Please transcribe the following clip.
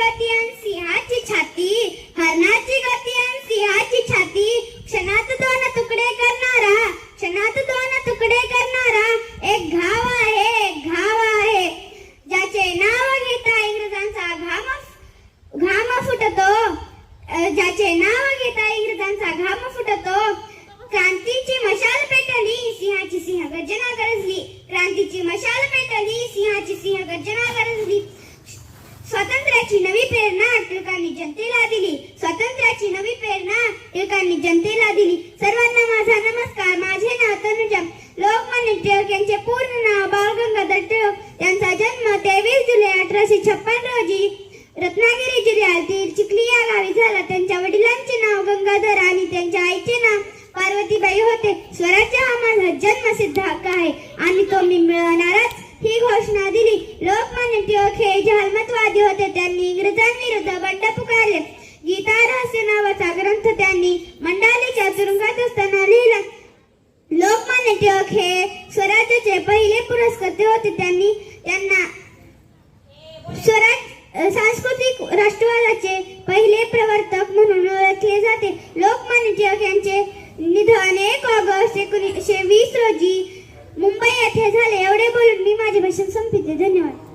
गती आणि सिंहाची छाती हरणाची गती आणि सिंहाची छाती. क्षणात दोन तुकडे करणारा क्षणात दोन तुकडे करणारा एक घाव आहे एक घाव आहे. ज्याचे नाव घेता इंग्रजांचा घाम घाम फुटतो. ज्याचे नाव घेता इंग्रजांचा घाम फुटतो. क्रांतीची मशाल पेटली सिंहाची सिंह गर्जना गरजली. क्रांतीची मशाल पेटली सिंहाची सिंह गर्जना गरजली स्वातंत्र्याची नवी प्रेरणा टिळकांनी जनतेला दिली. स्वातंत्र्याची नवी प्रेरणा टिळकांनी जनतेला दिली. सर्वांना माझा नमस्कार. माझे नाव तनुजा लोकमान्य टिळक यांचे पूर्ण नाव बाळ गंगाधर टिळक यांचा जन्म तेवीस जुलै अठराशे छप्पन रोजी रत्नागिरी जिल्ह्यातील चिखली या गावी झाला. त्यांच्या वडिलांचे नाव गंगाधर आणि त्यांच्या आईचे नाव पार्वतीबाई होते. स्वराज्य हा माझा जन्मसिद्ध हक्क आहे. आणि तो मी मिळवणारच ही घोषणा दिली. लोकमान्य टिळक हे जहालमतवादी होते. त्यांनी ग्रंथ त्यांनी मंडालीच्या तुरुंगात असताना लिहिला. लोकमान्य टिळक हे स्वराज्याचे पहिले पुरस्कर्ते होते. त्यांनी त्यांना स्वराज सांस्कृतिक राष्ट्रवादाचे पहिले प्रवर्तक म्हणून ओळखले जाते. लोकमान्य टिळक यांचे निधन एक ऑगस्ट एकोणीसशे वीस रोजी मुंबई येथे झाले. एवढे बोलून मी माझे भाषण संपते धन्यवाद.